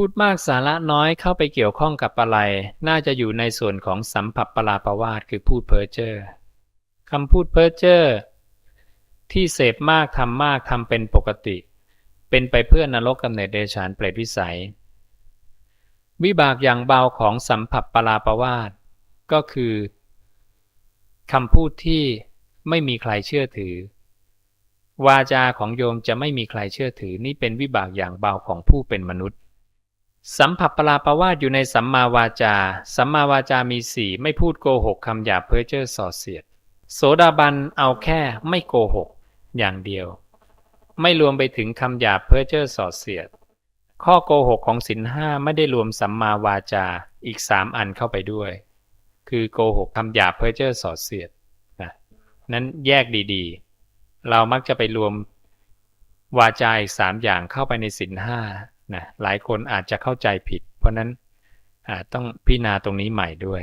พูดมากสาระน้อยเข้าไปเกี่ยวข้องกับอะไร น่าจะอยู่ในส่วนของสัมผัสปลาประวาสคือพูดเพ้อเจ้อคำพูดเพ้อเจ้อที่เสพมากทำมากทำเป็นปกติ เป็นไปเพื่อนรกกำเนิดเดชานเปรตวิสัย วิบากอย่างเบาของสัมผัสปลาประวาสก็คือคำพูดที่ไม่มีใครเชื่อถือ วาจาของโยมจะไม่มีใครเชื่อถือนี่เป็นวิบากอย่างเบาของผู้เป็นมนุษย์ สัมผัสปลาประวาสอยู่ในสัมมาวาจา สัมมาวาจามีสี่ไม่พูดโกหกคำหยาเพ้อเจ้อส่อเสียด โสดาบันเอาแค่ไม่โกหก อย่างเดียว ไม่รวมไปถึงคำหยาเพ้อเจ้อส่อเสียด ข้อโกหกของศีลห้าไม่ได้รวมสัมมาวาจาอีกสามอันเข้าไปด้วย คือโกหกคำหยาเพ้อเจ้อส่อเสียดนะนั้นแยกดีๆ เรามักจะไปรวมวาจาอีกสามอย่างเข้าไปในศีลห้า นะหลายคนอาจจะเข้าใจผิด เพราะนั้นต้องพิจารณาตรงนี้ใหม่ด้วย